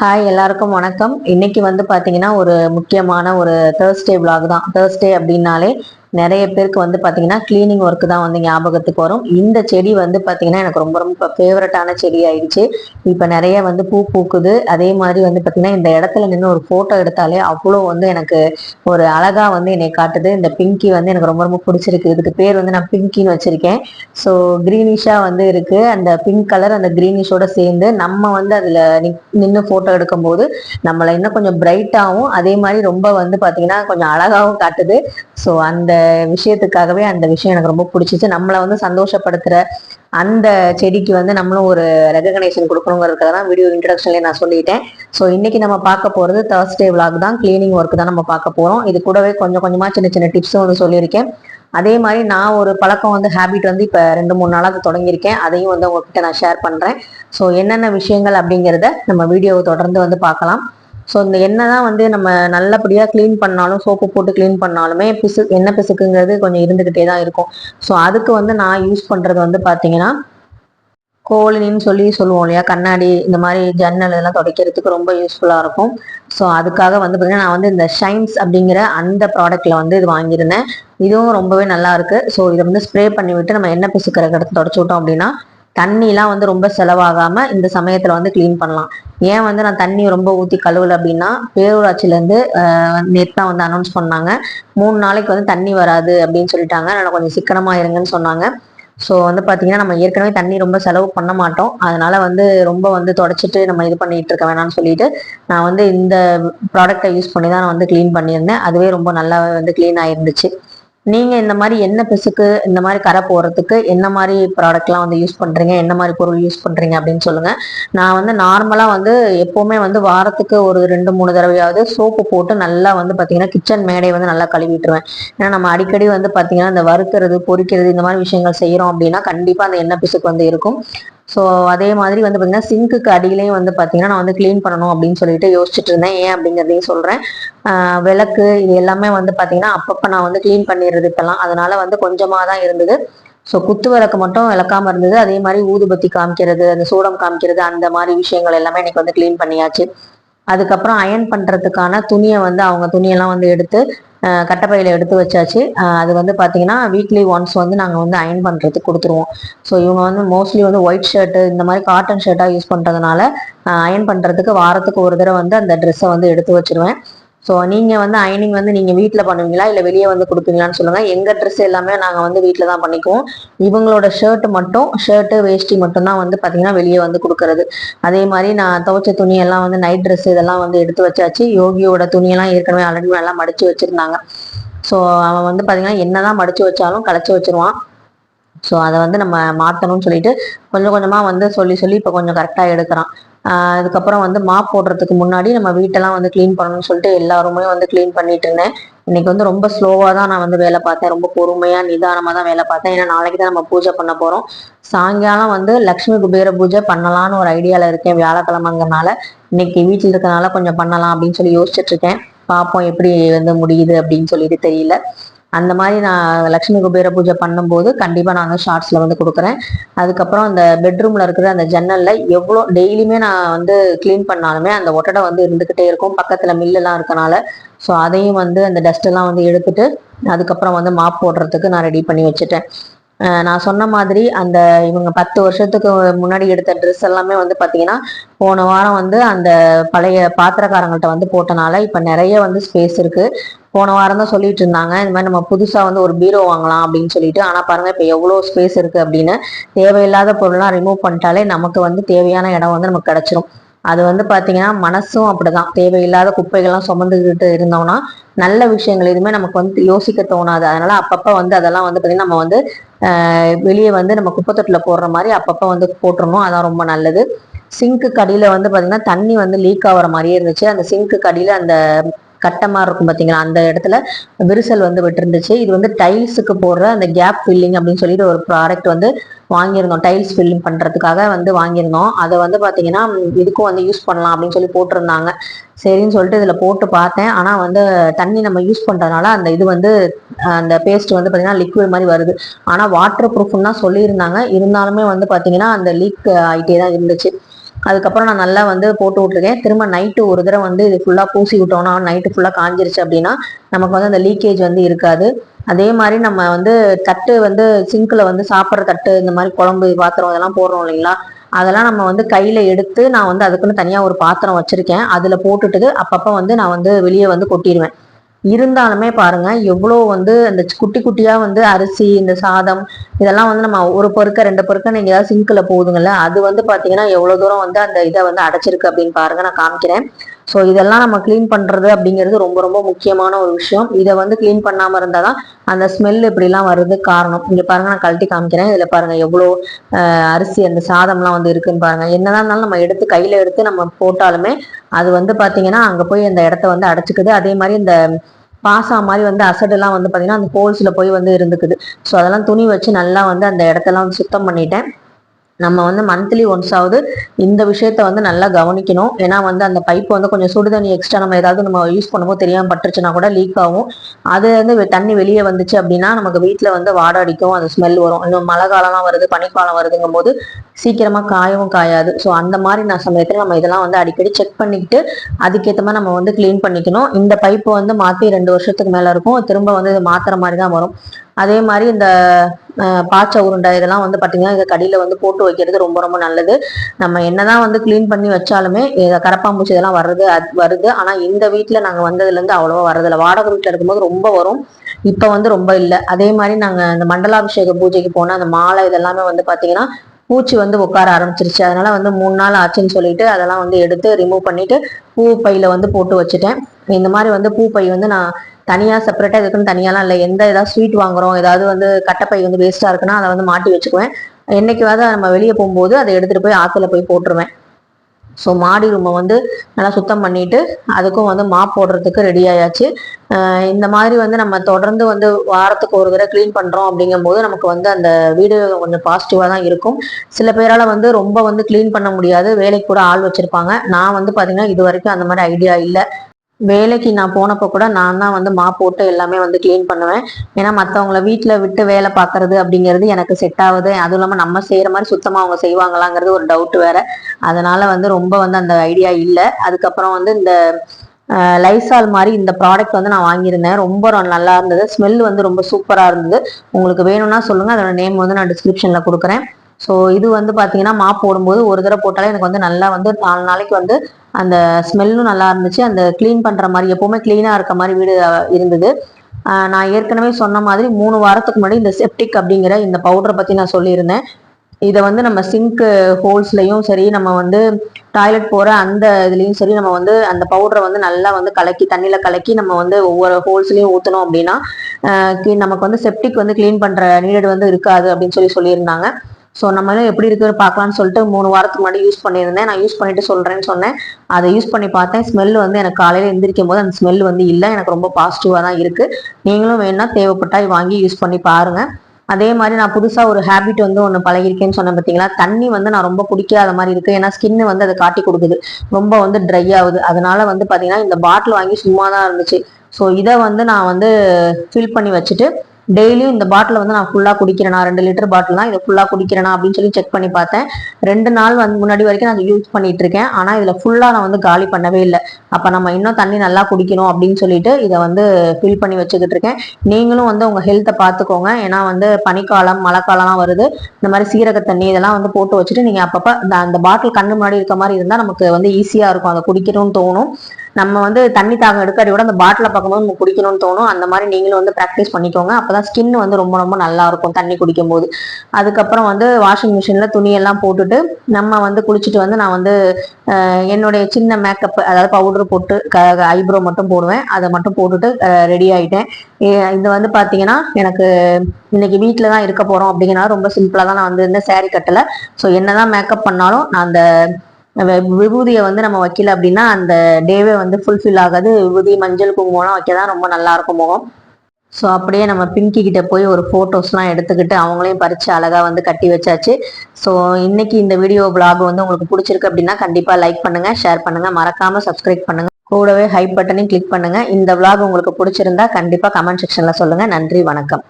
Hi எல்லாருக்கும் வணக்கம். இன்னைக்கு வந்து பாத்தீங்கன்னா ஒரு முக்கியமான ஒரு தேர்ஸ்டே விலாக் தான். தேர்ஸ்டே அப்படின்னாலே நிறைய பேருக்கு வந்து பார்த்தீங்கன்னா கிளீனிங் ஒர்க்கு தான் வந்து ஞாபகத்துக்கு வரும். இந்த செடி வந்து பார்த்தீங்கன்னா எனக்கு ரொம்ப ரொம்ப ஃபேவரட்டான செடி ஆயிடுச்சு. இப்போ நிறைய வந்து பூ பூக்குது. அதே மாதிரி வந்து பார்த்தீங்கன்னா இந்த இடத்துல நின்று ஒரு ஃபோட்டோ எடுத்தாலே அவ்வளோ வந்து எனக்கு ஒரு அழகாக வந்து என்னை காட்டுது. இந்த பிங்கி வந்து எனக்கு ரொம்ப ரொம்ப பிடிச்சிருக்கு. இதுக்கு பேர் வந்து நான் பிங்கின்னு வச்சிருக்கேன். ஸோ க்ரீனிஷாக வந்து இருக்கு. அந்த பிங்க் கலர் அந்த க்ரீனிஷோட சேர்ந்து நம்ம வந்து அதில் நின்று ஃபோட்டோ எடுக்கும்போது நம்மளை இன்னும் கொஞ்சம் பிரைட்டாகவும் அதே மாதிரி ரொம்ப வந்து பார்த்தீங்கன்னா கொஞ்சம் அழகாகவும் காட்டுது. ஸோ அந்த விஷயத்துக்காகவே அந்த விஷயம் எனக்கு ரொம்ப பிடிச்சிச்சு. நம்மளை வந்து சந்தோஷப்படுத்துற அந்த செடிக்கு வந்து நம்மளும் ஒரு ரெகக்னேஷன் கொடுக்கணுங்கிறதுக்காக தான் வீடியோ இன்ட்ரடக்ஷன்லேயே நான் சொல்லிட்டேன். ஸோ இன்னைக்கு நம்ம பார்க்க போகிறது தேர்ஸ்டே விளாக் தான். கிளீனிங் ஒர்க் தான் நம்ம பார்க்க போகிறோம் இது கூடவே கொஞ்சம் கொஞ்சமாக சின்ன சின்ன டிப்ஸும் வந்து சொல்லியிருக்கேன். அதே மாதிரி நான் ஒரு பழக்கம் வந்து ஹேபிட் வந்து இப்போ ரெண்டு மூணு நாளாக தொடங்கியிருக்கேன். அதையும் வந்து உங்ககிட்ட நான் ஷேர் பண்ணுறேன் ஸோ என்னென்ன விஷயங்கள் அப்படிங்கிறத நம்ம வீடியோவை தொடர்ந்து வந்து பார்க்கலாம். ஸோ இந்த எண்ணெய் தான் வந்து நம்ம நல்லபடியாக க்ளீன் பண்ணாலும் சோப்பு போட்டு க்ளீன் பண்ணாலுமே பிசு எண்ணெய் பிசுக்குங்கிறது கொஞ்சம் இருந்துக்கிட்டே தான் இருக்கும். ஸோ அதுக்கு வந்து நான் யூஸ் பண்ணுறது வந்து பார்த்தீங்கன்னா கோலினின்னு சொல்லி சொல்லுவோம் இல்லையா? கண்ணாடி இந்த மாதிரி ஜன்னல் இதெல்லாம் துடைக்கிறதுக்கு ரொம்ப யூஸ்ஃபுல்லாக இருக்கும். ஸோ அதுக்காக வந்து பார்த்தீங்கன்னா நான் வந்து இந்த ஷைன்ஸ் அப்படிங்கிற அந்த ப்ராடக்ட்டில் வந்து இது வாங்கியிருந்தேன். இதுவும் ரொம்பவே நல்லா இருக்கு. ஸோ இதை வந்து ஸ்ப்ரே பண்ணி விட்டு நம்ம எண்ணெய் பிசுக்கிற இடத்துல தொடச்சி விட்டோம் அப்படின்னா தண்ணிலாம் வந்து ரொம்ப செலவாகாமல் இந்த சமயத்தில் வந்து க்ளீன் பண்ணலாம். ஏன் வந்து நான் தண்ணி ரொம்ப ஊற்றி கழுவல அப்படின்னா பேரூராட்சியிலேருந்து நேற்று தான் வந்து அனௌன்ஸ் பண்ணாங்க. மூணு நாளைக்கு வந்து தண்ணி வராது அப்படின்னு சொல்லிட்டாங்க. அதனால் கொஞ்சம் சிக்கனமாக இருங்கன்னு சொன்னாங்க. ஸோ வந்து பார்த்தீங்கன்னா நம்ம ஏற்கனவே தண்ணி ரொம்ப செலவு பண்ண மாட்டோம். அதனால வந்து ரொம்ப வந்து தொடச்சிட்டு நம்ம இது பண்ணிட்டு இருக்க வேணாம்னு சொல்லிட்டு நான் வந்து இந்த ப்ராடக்டை யூஸ் பண்ணி தான் நான் வந்து க்ளீன் பண்ணியிருந்தேன். அதுவே ரொம்ப நல்லா வந்து க்ளீன் ஆயிருந்துச்சு. நீங்க இந்த மாதிரி என்ன பிசுக்கு இந்த மாதிரி கரை போறதுக்கு என்ன மாதிரி ப்ராடக்ட்லாம் வந்து யூஸ் பண்றீங்க? என்ன மாதிரி பொருள் யூஸ் பண்றீங்க? அப்படின்னு சொல்லுங்க. நான் வந்து நார்மலா வந்து எப்பவுமே வந்து வாரத்துக்கு ஒரு ரெண்டு மூணு தடவையாவது சோப்பு போட்டு நல்லா வந்து பாத்தீங்கன்னா கிச்சன் மேடை வந்து நல்லா கழுவிட்டுருவேன். ஏன்னா நம்ம அடிக்கடி வந்து பாத்தீங்கன்னா இந்த வறுக்கிறது பொறிக்கிறது இந்த மாதிரி விஷயங்கள் செய்யறோம் அப்படின்னா கண்டிப்பா அந்த எண்ணெய் பிசுக்கு வந்து இருக்கும். ஸோ அதே மாதிரி வந்து பார்த்தீங்கன்னா சிங்க்குக்கு அடியிலையும் வந்து பார்த்தீங்கன்னா நான் வந்து க்ளீன் பண்ணணும் அப்படின்னு சொல்லிட்டு யோசிச்சுட்டு இருந்தேன். ஏன் அப்படிங்கிறதையும் சொல்கிறேன் விளக்கு இது எல்லாமே வந்து பார்த்தீங்கன்னா அப்பப்போ நான் வந்து க்ளீன் பண்ணிடுறது இப்போலாம் அதனால வந்து கொஞ்சமாக தான் இருந்தது. ஸோ குத்து விளக்கு மட்டும் விளக்காம இருந்தது. அதே மாதிரி ஊதுபத்தி காமிக்கிறது அந்த சூடம் காமிக்கிறது அந்த மாதிரி விஷயங்கள் எல்லாமே எனக்கு வந்து க்ளீன் பண்ணியாச்சு. அதுக்கப்புறம் அயன் பண்ணுறதுக்கான துணியை வந்து அவங்க துணியெல்லாம் வந்து எடுத்து கட்டப்பையில் எடுத்து வச்சாச்சு. அது வந்து பார்த்தீங்கன்னா வீக்லி ஒன்ஸ் வந்து நாங்கள் வந்து அயன் பண்ணுறதுக்கு கொடுத்துருவோம். ஸோ இவங்க வந்து மோஸ்ட்லி வந்து ஒயிட் ஷர்ட்டு இந்த மாதிரி காட்டன் ஷர்ட்டாக யூஸ் பண்ணுறதுனால அயன் பண்ணுறதுக்கு வாரத்துக்கு ஒரு தடவை வந்து அந்த ட்ரெஸ்ஸை வந்து எடுத்து வச்சிருவேன். ஸோ நீங்கள் வந்து அயனிங் வந்து நீங்கள் வீட்டில் பண்ணுவீங்களா? இல்லை வெளியே வந்து கொடுப்பீங்களான்னு சொல்லுங்கள் எங்கள் ட்ரெஸ் எல்லாமே நாங்கள் வந்து வீட்டில் தான் பண்ணிக்குவோம். இவங்களோட ஷர்ட் மட்டும் ஷர்ட்டு வேஷ்டி மட்டும்தான் வந்து பார்த்தீங்கன்னா வெளியே வந்து கொடுக்கறது. அதே மாதிரி நான் துவைச்ச துணியெல்லாம் வந்து நைட் ட்ரெஸ் இதெல்லாம் வந்து எடுத்து வச்சாச்சு. யோகியோட துணியெல்லாம் ஏற்கனவே ஆல்ரெடி நல்லா மடித்து வச்சிருந்தாங்க. ஸோ அவன் வந்து பார்த்தீங்கன்னா என்னதான் மடித்து வச்சாலும் களைச்சி வச்சிருவான். ஸோ அதை வந்து நம்ம மாற்றணும்னு சொல்லிட்டு கொஞ்சம் கொஞ்சமாக வந்து சொல்லி சொல்லி இப்போ கொஞ்சம் கரெக்டாக எடுக்கிறான். அதுக்கப்புறம் வந்து மாப் போடுறதுக்கு முன்னாடி நம்ம வீட்டெல்லாம் வந்து க்ளீன் பண்ணணும்னு சொல்லிட்டு எல்லாருமே வந்து க்ளீன் பண்ணிட்டு இருந்தேன். இன்னைக்கு வந்து ரொம்ப ஸ்லோவாக தான் நான் வந்து வேலை பார்த்தேன். ரொம்ப பொறுமையாக நிதானமாக தான் வேலை பார்த்தேன். ஏன்னா நாளைக்கு தான் நம்ம பூஜை பண்ண போகிறோம் சாயங்காலம் வந்து லக்ஷ்மி குபேர பூஜை பண்ணலான்னு ஒரு ஐடியாவில் இருக்கேன் வியாழக்கிழமைங்கிறனால. இன்னைக்கு வீட்டில் இருக்கனால கொஞ்சம் பண்ணலாம் அப்படின்னு சொல்லி யோசிச்சுட்டு இருக்கேன். பார்ப்போம் எப்படி வந்து முடியுது அப்படின்னு சொல்லிட்டு தெரியல. அந்த மாதிரி நான் லக்ஷ்மி குபேர பூஜை பண்ணும்போது கண்டிப்பாக நான் ஷார்ட்ஸில் வந்து கொடுக்குறேன். அதுக்கப்புறம் அந்த பெட்ரூமில் இருக்கிற அந்த ஜன்னலில் எவ்வளோ டெய்லியுமே நான் வந்து க்ளீன் பண்ணாலுமே அந்த ஒட்டடை வந்து இருந்துக்கிட்டே இருக்கும். பக்கத்தில் மில்லெல்லாம் இருக்கனால. ஸோ அதையும் வந்து அந்த டஸ்ட்டெல்லாம் வந்து எடுத்துட்டு அதுக்கப்புறம் வந்து மாப் போடுறதுக்கு நான் ரெடி பண்ணி வச்சுட்டேன். நான் சொன்ன மாதிரி அந்த இவங்க பத்து வருஷத்துக்கு முன்னாடி எடுத்த ட்ரெஸ் எல்லாமே வந்து பார்த்தீங்கன்னா போன வாரம் வந்து அந்த பழைய பாத்திரக்காரங்கள்ட்ட வந்து போட்டனால இப்போ நிறைய வந்து ஸ்பேஸ் இருக்கு. போன வாரம் தான் சொல்லிட்டு இருந்தாங்க. இந்த மாதிரி நம்ம புதுசாக வந்து ஒரு பீரோ வாங்கலாம் அப்படின்னு சொல்லிட்டு. ஆனால் பாருங்க இப்போ எவ்வளோ ஸ்பேஸ் இருக்கு அப்படின்னு. தேவையில்லாத பொருள்லாம் ரிமூவ் பண்ணிட்டாலே நமக்கு வந்து தேவையான இடம் வந்து நமக்கு கிடைச்சிரும். அது வந்து பார்த்தீங்கன்னா மனசும் அப்படிதான். தேவையில்லாத குப்பைகள்லாம் சுமந்துக்கிட்டு இருந்தோம்னா நல்ல விஷயங்கள் எதுவுமே நமக்கு வந்து யோசிக்க தோணாது. அதனால அப்பப்போ வந்து அதெல்லாம் வந்து பார்த்தீங்கன்னா நம்ம வந்து வெளியே வந்து நம்ம குப்பைத்தொட்டில் போடுற மாதிரி அப்பப்போ வந்து போட்டுருணும் அதான் ரொம்ப நல்லது. சிங்க்கு கடியில் வந்து பார்த்தீங்கன்னா தண்ணி வந்து லீக் ஆகிற மாதிரியே இருந்துச்சு. அந்த சிங்க்கு கடியில் அந்த கட்டமாக மாதிரி இருக்கும் பார்த்தீங்களா அந்த இடத்துல விரிசல் வந்து விட்டுருந்துச்சு. இது வந்து டைல்ஸுக்கு போடுற அந்த கேப் ஃபில்லிங் அப்படின்னு சொல்லிட்டு ஒரு ப்ராடக்ட் வந்து வாங்கியிருந்தோம். டைல்ஸ் ஃபில்லிங் பண்ணுறதுக்காக வந்து வாங்கியிருந்தோம். அதை வந்து பார்த்தீங்கன்னா இதுக்கும் வந்து யூஸ் பண்ணலாம் அப்படின்னு சொல்லி போட்டிருந்தாங்க. சரின்னு சொல்லிட்டு இதில் போட்டு பார்த்தேன். ஆனால் வந்து தண்ணி நம்ம யூஸ் பண்ணுறதுனால அந்த இது வந்து அந்த பேஸ்ட் வந்து பார்த்தீங்கன்னா லிக்விட் மாதிரி வருது. ஆனால் வாட்டர் ப்ரூஃப்னு தான் சொல்லியிருந்தாங்க. இருந்தாலுமே வந்து பார்த்தீங்கன்னா அந்த லீக் ஆகிட்டே தான் இருந்துச்சு. அதுக்கப்புறம் நான் நல்லா வந்து போட்டு விட்ருக்கேன் திரும்ப நைட்டு ஒரு தடவை வந்து இது ஃபுல்லாக பூசி விட்டோம்னா நைட்டு ஃபுல்லாக காஞ்சிருச்சு அப்படின்னா நமக்கு வந்து அந்த லீக்கேஜ் வந்து இருக்காது. அதே மாதிரி நம்ம வந்து தட்டு வந்து சிங்கில் வந்து சாப்பிட்ற தட்டு இந்த மாதிரி குழம்பு பாத்திரம் இதெல்லாம் போடுறோம் இல்லைங்களா? அதெல்லாம் நம்ம வந்து கையில் எடுத்து நான் வந்து அதுக்குன்னு தனியாக ஒரு பாத்திரம் வச்சுருக்கேன். அதில் போட்டுட்டு அப்பப்போ வந்து நான் வந்து வெளியே வந்து கொட்டிடுவேன் இருந்தாலுமே பாருங்க எவ்வளோ வந்து அந்த குட்டி குட்டியா வந்து அரிசி இந்த சாதம் இதெல்லாம் வந்து நம்ம ஒரு பொருக்க ரெண்டு பொருக்க நீங்க ஏதாவது சிங்க்ல போகுதுங்கல்ல அது வந்து பாத்தீங்கன்னா எவ்வளவு தூரம் வந்து அந்த இதை வந்து அடைச்சிருக்கு அப்படின்னு பாருங்க நான் காமிக்கிறேன். ஸோ இதெல்லாம் நம்ம க்ளீன் பண்ணுறது அப்படிங்கிறது ரொம்ப ரொம்ப முக்கியமான ஒரு விஷயம். இதை வந்து க்ளீன் பண்ணாமல் இருந்தால் தான் அந்த ஸ்மெல் இப்படிலாம் வர்றது காரணம். இங்கே பாருங்கள் நான் கழட்டி காமிக்கிறேன். இதில் பாருங்கள் எவ்வளோ அரிசி அந்த சாதம்லாம் வந்து இருக்குன்னு பாருங்கள் என்னதான் இருந்தாலும் நம்ம எடுத்து கையில் எடுத்து நம்ம போட்டாலுமே அது வந்து பார்த்தீங்கன்னா அங்கே போய் அந்த இடத்த வந்து அடைச்சிக்குது. அதே மாதிரி இந்த பாசா மாதிரி வந்து அசடெல்லாம் வந்து பார்த்தீங்கன்னா அந்த ஹோல்ஸில் போய் வந்து இருந்துக்குது. ஸோ அதெல்லாம் துணி வச்சு நல்லா வந்து அந்த இடத்தெல்லாம் வந்து சுத்தம் பண்ணிட்டேன். நம்ம வந்து மந்த்லி ஒன்ஸ் ஆகுது இந்த விஷயத்த வந்து நல்லா கவனிக்கணும். ஏன்னா வந்து அந்த பைப் வந்து கொஞ்சம் சுடு தண்ணி எக்ஸ்ட்ரா நம்ம ஏதாவது நம்ம யூஸ் பண்ணும்போது தெரியாமல் பட்டுருச்சுன்னா கூட லீக் ஆகும். அது வந்து தண்ணி வெளியே வந்துச்சு அப்படின்னா நமக்கு வீட்டில் வந்து வாடை அடிக்கும் அந்த ஸ்மெல் வரும். இன்னும் மழை காலம்லாம் வருது பனிக்காலம் வருதுங்கும் போது சீக்கிரமாக காயவும் காயாது. ஸோ அந்த மாதிரி நான் சமயத்தில் நம்ம இதெல்லாம் வந்து அடிக்கடி செக் பண்ணிக்கிட்டு அதுக்கேற்ற மாதிரி நம்ம வந்து க்ளீன் பண்ணிக்கணும். இந்த பைப்பு வந்து மாற்றி ரெண்டு வருஷத்துக்கு மேலே இருக்கும். திரும்ப வந்து இது மாத்துற மாதிரி தான் வரும். அதே மாதிரி இந்த பாச்ச உருண்டை இதெல்லாம் வந்து பார்த்தீங்கன்னா இந்த கடியில் வந்து போட்டு வைக்கிறது ரொம்ப ரொம்ப நல்லது. நம்ம என்னதான் வந்து க்ளீன் பண்ணி வச்சாலுமே கரப்பாம்பூச்சி இதெல்லாம் வருது வருது. ஆனால் இந்த வீட்டில் நாங்கள் வந்ததுலேருந்து அவ்வளோவா வரதில்லை வாடகை வீட்டில் இருக்கும்போது ரொம்ப வரும். இப்போ வந்து ரொம்ப இல்லை. அதே மாதிரி நாங்கள் இந்த மண்டலாபிஷேக பூஜைக்கு போனால் அந்த மாலை இதெல்லாமே வந்து பார்த்தீங்கன்னா பூச்சி வந்து உட்கார ஆரம்பிச்சிருச்சு. அதனால வந்து மூணு நாள் ஆச்சுன்னு சொல்லிட்டு அதெல்லாம் வந்து எடுத்து ரிமூவ் பண்ணிட்டு பூ பையில வந்து போட்டு வச்சுட்டேன். இந்த மாதிரி வந்து பூ பை வந்து நான் தனியாக செப்பரேட்டாக இதுக்குன்னு தனியாலாம் இல்லை. எந்த ஏதாவது ஸ்வீட் வாங்குறோம் ஏதாவது வந்து கட்டப்பை வந்து வேஸ்ட்டாக இருக்குன்னா அதை வந்து மாட்டி வச்சுக்குவேன். என்னைக்காவது நம்ம வெளியே போகும்போது அதை எடுத்துகிட்டு போய் ஆற்றுல போய் போட்டுருவேன். ஸோ மாடி ரூமை வந்து நல்லா சுத்தம் பண்ணிட்டு அதுக்கும் வந்து மாப் போடுறதுக்கு ரெடி ஆயாச்சு. இந்த மாதிரி வந்து நம்ம தொடர்ந்து வந்து வாரத்துக்கு ஒரு தடவை க்ளீன் பண்ணுறோம் அப்படிங்கும் போது நமக்கு வந்து அந்த வீடு கொஞ்சம் பாசிட்டிவாக தான் இருக்கும். சில பேரால் வந்து ரொம்ப வந்து க்ளீன் பண்ண முடியாது. வேலைக்கு கூட ஆள் வச்சுருப்பாங்க. நான் வந்து பார்த்தீங்கன்னா இது வரைக்கும் அந்த மாதிரி ஐடியா இல்லை. வேலைக்கு நான் போனப்போ கூட நான் தான் வந்து மா போட்டு எல்லாமே வந்து கிளீன் பண்ணுவேன். ஏன்னா மற்றவங்கள வீட்டில் விட்டு வேலை பார்க்கறது அப்படிங்கிறது எனக்கு செட் ஆகுது. அதுவும் இல்லாமல் நம்ம செய்கிற மாதிரி சுத்தமாக அவங்க செய்வாங்களாங்கிறது ஒரு டவுட் வேற. அதனால வந்து ரொம்ப வந்து அந்த ஐடியா இல்லை. அதுக்கப்புறம் வந்து இந்த லைசால் மாதிரி இந்த ப்ராடக்ட் வந்து நான் வாங்கியிருந்தேன். ரொம்ப நல்லா இருந்தது. ஸ்மெல் வந்து ரொம்ப சூப்பராக இருந்தது. உங்களுக்கு வேணும்னா சொல்லுங்கள் அதோட நேம் வந்து நான் டிஸ்கிரிப்ஷனில் கொடுக்குறேன். ஸோ இது வந்து பார்த்தீங்கன்னா மாப் போடும்போது ஒரு தடவை போட்டாலே எனக்கு வந்து நல்லா வந்து நாலு நாளைக்கு வந்து அந்த ஸ்மெல்லும் நல்லா இருந்துச்சு. அந்த க்ளீன் பண்ணுற மாதிரி எப்போவுமே க்ளீனாக இருக்க மாதிரி வீடு இருந்தது. நான் ஏற்கனவே சொன்ன மாதிரி மூணு வாரத்துக்கு முன்னாடி இந்த செப்டிக் அப்படிங்கிற இந்த பவுடரை பற்றி நான் சொல்லியிருந்தேன். இதை வந்து நம்ம சிங்க்கு ஹோல்ஸ்லையும் சரி நம்ம வந்து டாய்லெட் போகிற அந்த இதுலேயும் சரி நம்ம வந்து அந்த பவுடரை வந்து நல்லா வந்து கலக்கி தண்ணியில் கலக்கி நம்ம வந்து ஒவ்வொரு ஹோல்ஸ்லையும் ஊற்றணும் அப்படின்னா நமக்கு வந்து செப்டிக் வந்து க்ளீன் பண்ணுற நீடு வந்து இருக்காது அப்படின்னு சொல்லி சொல்லியிருந்தாங்க. ஸோ நம்மளும் எப்படி இருக்குன்னு பார்க்கலான்னு சொல்லிட்டு மூணு வாரத்துக்கு முன்னாடி யூஸ் பண்ணியிருந்தேன். நான் யூஸ் பண்ணிட்டு சொல்கிறேன்னு சொன்னேன். அதை யூஸ் பண்ணி பார்த்தேன். ஸ்மெல் வந்து எனக்கு காலையில் எந்திரிக்கும் போது அந்த ஸ்மெல் வந்து இல்லை. எனக்கு ரொம்ப பாசிட்டிவாக தான் இருக்குது நீங்களும் வேணால் தேவைப்பட்டால் வாங்கி யூஸ் பண்ணி பாருங்கள் அதே மாதிரி நான் புதுசாக ஒரு ஹேபிட் வந்து ஒன்று பழகிருக்கேன்னு சொன்னேன் பார்த்தீங்களா தண்ணி வந்து நான் ரொம்ப குடிக்காத மாதிரி இருக்குது ஏன்னா ஸ்கின்னு வந்து அதை காட்டி கொடுக்குது. ரொம்ப வந்து ட்ரை ஆகுது. அதனால வந்து பார்த்தீங்கன்னா இந்த பாட்டில் வாங்கி சும்மா தான் இருந்துச்சு. ஸோ இதை வந்து நான் வந்து ஃபில் பண்ணி வச்சுட்டு டெய்லியும் இந்த பாட்டில் வந்து நான் ஃபுல்லாக குடிக்கிறேனா? ரெண்டு லிட்டர் பாட்டில் தான் இதை ஃபுல்லாக குடிக்கிறேனா? அப்படின்னு சொல்லி செக் பண்ணி பார்த்தேன். ரெண்டு நாள் வந்து முன்னாடி வரைக்கும் நான் யூஸ் பண்ணிட்டு இருக்கேன் ஆனால் இதில் ஃபுல்லாக நான் வந்து காலி பண்ணவே இல்லை. அப்போ நம்ம இன்னும் தண்ணி நல்லா குடிக்கணும் அப்படின்னு சொல்லிட்டு இதை வந்து ஃபில் பண்ணி வச்சுக்கிட்டு இருக்கேன் நீங்களும் வந்து உங்கள் ஹெல்த்தை பார்த்துக்கோங்க. ஏன்னா வந்து பனிக்காலம் மழைக்காலம்லாம் வருது. இந்த மாதிரி சீரக தண்ணி இதெல்லாம் வந்து போட்டு வச்சுட்டு நீங்கள் அப்பப்போ அந்த பாட்டில் கண்ணு முன்னாடி இருக்க மாதிரி இருந்தால் நமக்கு வந்து ஈஸியாக இருக்கும். அதை குடிக்கணும்னு தோணும். நம்ம வந்து தண்ணி தாகம் எடுக்காடி கூட அந்த பாட்டிலை பார்க்கும்போது நம்ம குடிக்கணும்னு தோணும். அந்த மாதிரி நீங்களும் வந்து ப்ராக்டிஸ் பண்ணிக்கோங்க. அப்போதான் ஸ்கின் வந்து ரொம்ப ரொம்ப நல்லா இருக்கும் தண்ணி குடிக்கும் போது அதுக்கப்புறம் வந்து வாஷிங் மிஷினில் துணியெல்லாம் போட்டுட்டு நம்ம வந்து குளிச்சுட்டு வந்து நான் வந்து என்னுடைய சின்ன மேக்கப் அதாவது பவுடர் போட்டு க ஐப்ரோ மட்டும் போடுவேன். அதை மட்டும் போட்டுட்டு ரெடி ஆகிட்டேன் இது வந்து பார்த்தீங்கன்னா எனக்கு இன்னைக்கு வீட்டில் தான் இருக்க போகிறோம் அப்படிங்கிறனால ரொம்ப சிம்பிளாக தான் நான் வந்து இந்த சேரீ கட்டலை. ஸோ என்னதான் மேக்கப் பண்ணாலும் நான் அந்த விபூதியை வந்து நம்ம வைக்கல அப்படின்னா அந்த டேவே வந்து ஃபுல்ஃபில் ஆகாது. விபூதி மஞ்சள் குங்குமம்லாம் வைக்க தான் ரொம்ப நல்லா இருக்கும் முகம். ஸோ அப்படியே நம்ம பிங்கி கிட்ட போய் ஒரு ஃபோட்டோஸ்லாம் எடுத்துக்கிட்டு அவங்களையும் பறித்து அழகாக வந்து கட்டி வச்சாச்சு. ஸோ இன்னைக்கு இந்த வீடியோ பிளாக் வந்து உங்களுக்கு பிடிச்சிருக்கு அப்படின்னா கண்டிப்பாக லைக் பண்ணுங்கள் ஷேர் பண்ணுங்கள் மறக்காமல் சப்ஸ்கிரைப் பண்ணுங்க. கூடவே ஹைப் பட்டனையும் கிளிக் பண்ணுங்க. இந்த விளாக் உங்களுக்கு பிடிச்சிருந்தா கண்டிப்பாக கமெண்ட் செக்ஷனில் சொல்லுங்கள் நன்றி வணக்கம்.